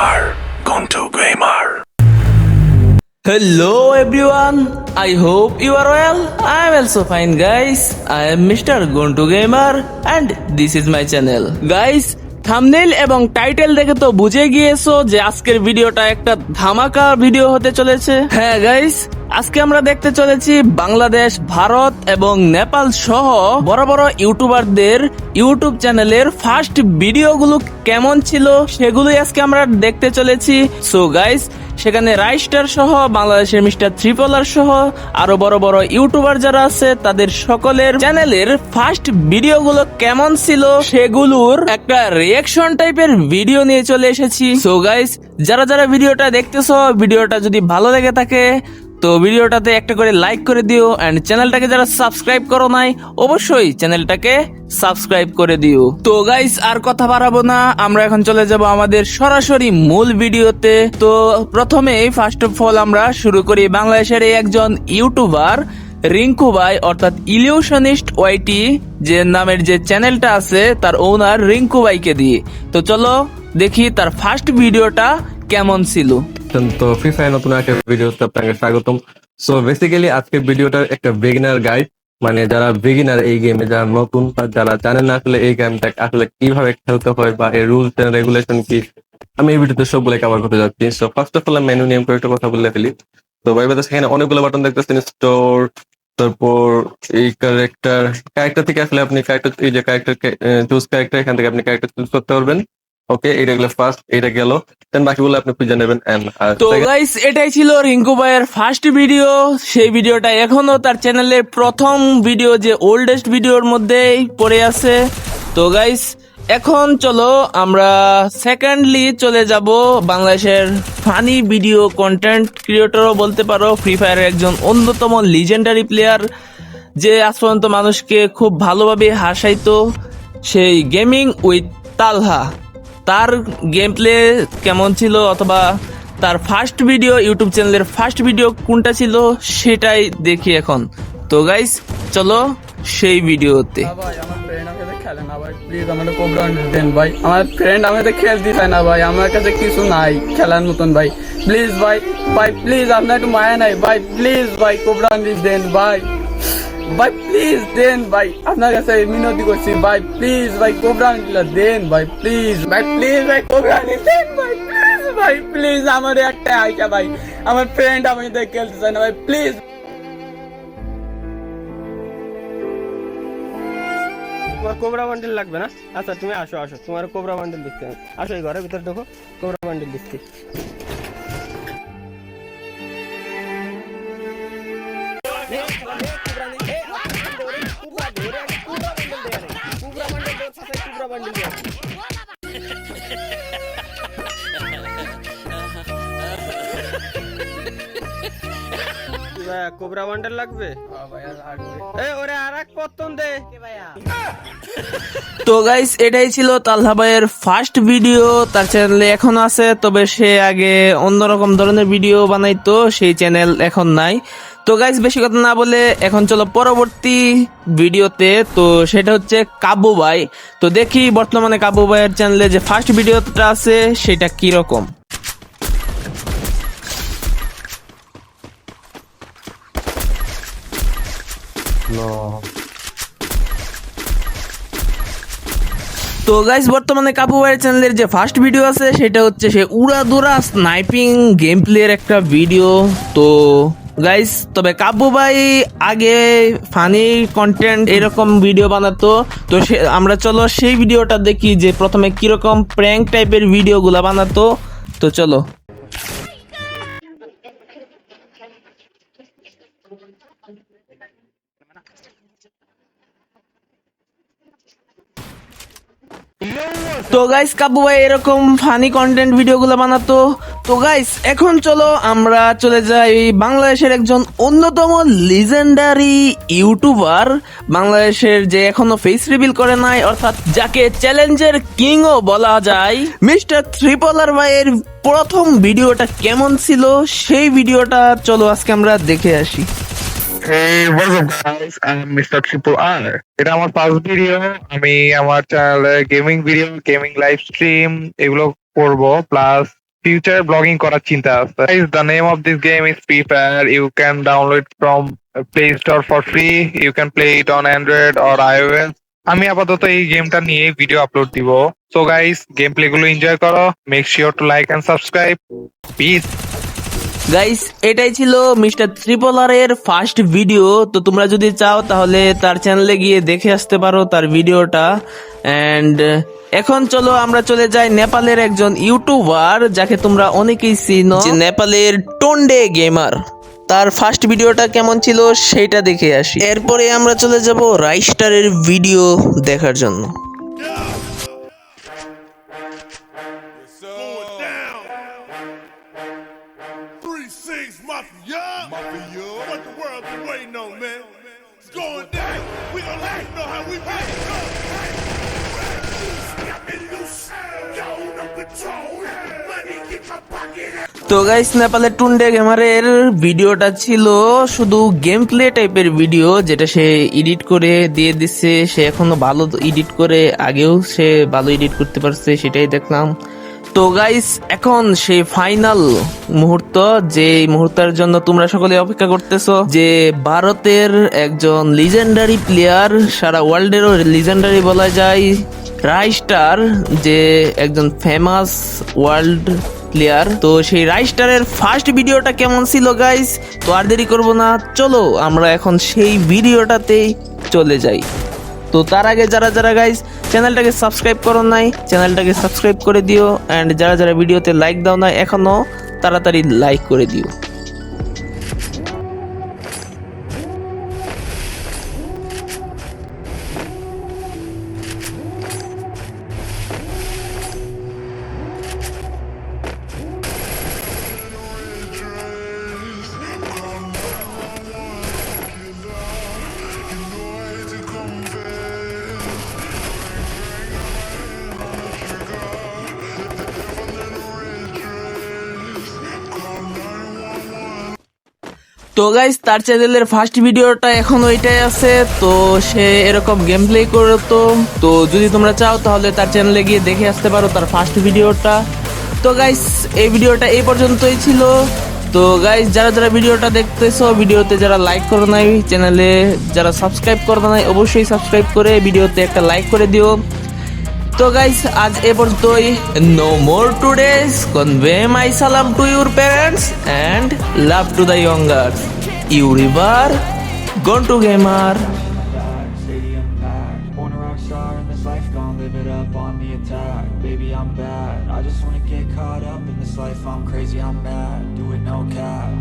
are Gonto Gamer. Hello everyone, I hope you are well. I am also fine guys. I am Mr. Gontu Gamer and this is my channel. Guys, thumbnail এবং title দেখে তো বুঝে গিয়েছো যে আজকের ভিডিওটা একটা ধামাকা ভিডিও হতে চলেছে হ্যাঁ গাইস আজকে আমরা দেখতে চলেছি বাংলাদেশ, ভারত এবং নেপাল সহ বড় বড় ইউটিউবারদের ইউটিউব চ্যানেলের ফার্স্ট ভিডিওগুলো কেমন ছিল সেগুলোই আজকে আমরা দেখতে চলেছি। সো গাইস সেখানে রাইস্টার সহ, বাংলাদেশের মিস্টার ত্রিপলার সহ, আরও বড় বড় ইউটিউবার যারা আছে, তাদের সকলের চ্যানেলের ফার্স্ট ভিডিওগুলো কেমন ছিল সেগুলোর একটা রিয়াকশন টাইপের ভিডিও নিয়ে চলে এসেছি। সো গাইস যারা যারা ভিডিওটা দেখতেছো, ভিডিওটা যদি ভালো লেগে থাকে তো ভিডিওটাতে একটা করে লাইক করে দিও এন্ড চ্যানেলটাকে যারা সাবস্ক্রাইব করো নাই, অবশ্যই চ্যানেলটাকে সাবস্ক্রাইব করে দিও। তো গাইস আর কথা বাড়াবো না, আমরা এখন চলে যাব আমাদের সরাসরি মূল ভিডিওতে। তো প্রথমে ফার্স্ট অফ অল আমরা শুরু করি বাংলাদেশের একজন ইউটিউবার রিঙ্কু ভাই, অর্থাৎ ইলিউশনিস্ট ওয়াইটি যে নামের যে চ্যানেলটা আছে, তার ওনার রিঙ্কু ভাইকে দিয়ে। তো চলো দেখি তার ফার্স্ট ভিডিওটা কেমন ছিল। তো ফ্রি নতুন একটা ভিডিওতে আপনাকে স্বাগতম। সো বেসিক্যালি আজকের ভিডিওটা একটা বিগিনার গাইড মানে যারা বিগিনার এই গেমে যারা নতুন যারা জানেন না আসলে এই গেমটা আসলে কীভাবে খেলতে হয় বা এর রুলস এন্ড রেগুলেশন কি, আমি এই ভিডিওতে সবগুলো কভার করতে যাচ্ছি। So first of all menu নিয়ম করে একটা কথা বলে ফেলি। তো ভাই বাদা সেখানে অনেকগুলো বাটন দেখতেছেন স্টোর তারপর এই ক্যারেক্টার ক্যারেক্টার থেকে আসলে আপনি ক্যারেক্টার এই যে ক্যারেক্টার চুজ ক্যারেক্টার এখান থেকে আপনি ক্যারেক্টার চুজ করতে পারবেন। ওকে এটা গেলো ফার্স্ট এটা গেল। দেন বাকিগুলো আপনি খুঁজে নেবেন তো গাইস এটাই ছিল রিঙ্কু ভাইয়ের ফার্স্ট ভিডিও সেই ভিডিওটা এখনও তার চ্যানেলের প্রথম ভিডিও যে ওল্ডেস্ট ভিডিওর মধ্যেই পড়ে আছে। তো গাইস এখন চলো আমরা সেকেন্ডলি চলে যাব বাংলাদেশের ফানি ভিডিও কন্টেন্ট ক্রিয়েটরও বলতে পারো। ফ্রি ফায়ারের একজন অন্যতম লিজেন্ডারি প্লেয়ার যে আজ পর্যন্ত মানুষকে খুব ভালোভাবে হাসাইতো। সেই গেমিং উইথ তালহা তার গেম প্লে কেমন ছিল অথবা তার ফার্স্ট ভিডিও ইউটিউব চ্যানেলের ফার্স্ট ভিডিও কোনটা ছিল সেটাই দেখি এখন। তো গাইস চলো সেই ভিডিওতে আমার ফ্রেন্ড আমাদের খেলতে চায় না ভাই, আমার কাছে কিছু নাই খেলার মতন ভাই। প্লিজ ভাই ভাই প্লিজ আপনার একটু মায়া নাই। ভাই প্লিজ ভাই কোবরা দেন ভাই। ভাই প্লিজ দেন ভাই। আপনার কাছে মিনতি করছি। ভাই প্লিজ ভাই কোবরা দেন ভাই প্লিজ ভাই প্লিজ ভাই কোবরা দেন ভাই প্লিজ ভাই প্লিজ আমার একটা আইটা ভাই, আমার ফ্রেন্ড আমাদের খেলতে চায় না ভাই প্লিজ তোমার কোবরা বান্ডেল লাগবে না? আচ্ছা তুমি আসো আসো। তোমার কোবরা বান্ডেল দিচ্ছি আসো, এই ঘরের ভিতরে দেখো কোবরা বান্ডেল দিচ্ছি ভাইয়া, কোবরা বান্ডেল লাগবে? ওরে দে। তো গাইস এটাই ছিল তালহা ভাইয়ের ফার্স্ট ভিডিও তার চ্যানেলে এখন আছে, তবে সে আগে অন্যরকম ধরনের ভিডিও বানাইতো, সেই চ্যানেল এখন নাই। তো গাইস বেশি কথা না বলে এখন চলো পরবর্তী ভিডিওতে তো সেটা হচ্ছে কাবু ভাই। তো দেখি বর্তমানে কাবু ভাইয়ের চ্যানেলে যে ফার্স্ট ভিডিওটা আছে, সেটা কি তো গাইস বর্তমানে কাবু ভাইয়ের চ্যানেলের যে ফার্স্ট ভিডিও আছে, সেটা হচ্ছে সে উড়াদুরা স্নাইপিং গেম প্লের একটা ভিডিও তো গাইস তবে কাব্বু ভাই আগে ফানি কন্টেন্ট এরকম ভিডিও বানাতো। তো সে, আমরা চলো সেই ভিডিওটা দেখি যে প্রথমে কীরকম প্র্যাঙ্ক টাইপের ভিডিওগুলা বানাতো। তো চলো। তো গাইস কাবু ভাই, এরকম ফানি কন্টেন্ট ভিডিওগুলো বানাতো। তো গাইস এখন চলো আমরা চলে যাই বাংলাদেশের একজন অন্যতম লিজেন্ডারি ইউটিউবার বাংলাদেশের যে এখনও ফেস রিভিল করে নাই, অর্থাৎ যাকে চ্যালেঞ্জের কিংও বলা যায়। মিস্টার ত্রিপলার ভাইয়ের প্রথম ভিডিওটা কেমন ছিল? সেই ভিডিওটা চলো আজকে আমরা দেখে আসি। Hey, what's up guys? I'm Mr. Triple R. এটা আমার ফার্স্ট ভিডিও আমি আমার চ্যানেলে gaming video gaming live stream এগুলো করব প্লাস ফিউচার ব্লগিং করার চিন্তা আছে। The name of this game is free fire you can download from play store for free you can play it on Android or iOS আমি আপাতত এই গেমটা নিয়ে ভিডিও আপলোড দিব। সো গাইস গেম প্লে গুলো এনজয় করো। Make sure to like and subscribe peace guys এটাই ছিল মিস্টার ত্রিপোলার এর ফার্স্ট ভিডিও তো তোমরা যদি চাও, তাহলে তার চ্যানেলে গিয়ে দেখে আসতে পারো তার ভিডিওটা এন্ড এখন চলো আমরা চলে যাই নেপালের একজন ইউটিউবার যাকে তোমরা অনেকেই চিনো। নেপালের টন্ডে গেমার তার ফার্স্ট ভিডিওটা কেমন ছিল সেইটা দেখে আসি। এরপরে আমরা চলে যাব রাইস্টারের ভিডিও দেখার জন্য। তো গাইস নেপালের টুন্ডে গেমারের ভিডিওটা ছিল শুধু গেম প্লে টাইপের ভিডিও যেটা সে এডিট করে দিয়ে দিচ্ছে। সে এখনও ভালো এডিট করে, আগেও সে ভালো এডিট করতে পারছে, সেটাই দেখলাম। তো গাইস এখন সেই ফাইনাল মুহূর্ত, যে মুহূর্তের জন্য তোমরা সকলে অপেক্ষা করতেছো, যে ভারতের একজন লিজেন্ডারি প্লেয়ার সারা ওয়ার্ল্ডেরও লিজেন্ডারি বলা যায় রাইস্টার যে একজন ফেমাস ওয়ার্ল্ড প্লেয়ার তো সেই রাইস্টারের ফার্স্ট ভিডিওটা কেমন ছিল গাইস তো আর দেরি করব না, চলো আমরা এখন সেই ভিডিওটাতেই চলে যাই। তো তার আগে যারা যারা গাইস চ্যানেলটাকে সাবস্ক্রাইব করো নাই চ্যানেলটাকে সাবস্ক্রাইব করে দিও অ্যান্ড যারা যারা ভিডিওতে লাইক দাও নাই এখনও তাড়াতাড়ি লাইক করে দিও। তো গাইস তার চ্যানেলের ফার্স্ট ভিডিওটা এখন ওইটাই আছে, তো সে এরকম গেম প্লে করতো। তো যদি তোমরা চাও, তাহলে তার চ্যানেলে গিয়ে দেখে আসতে পারো তার ফার্স্ট ভিডিওটা তো গাইস এই ভিডিওটা এই পর্যন্তই ছিল। তো গাইস যারা যারা ভিডিওটা দেখতেছো ভিডিওতে যারা লাইক করো নাই চ্যানেলে যারা সাবস্ক্রাইব করো নাই, অবশ্যই সাবস্ক্রাইব করে ভিডিওতে একটা লাইক করে দিও। তো গাইস আজ এ পর্যন্তই no more today's convey my সালাম to your parents and love to the younger you river gone to gamer Stadium packed, born a rock star in this life, gon' live it up on the attack. Baby, I'm bad. I just wanna get caught up in this life. I'm crazy, I'm mad. Do it no cap.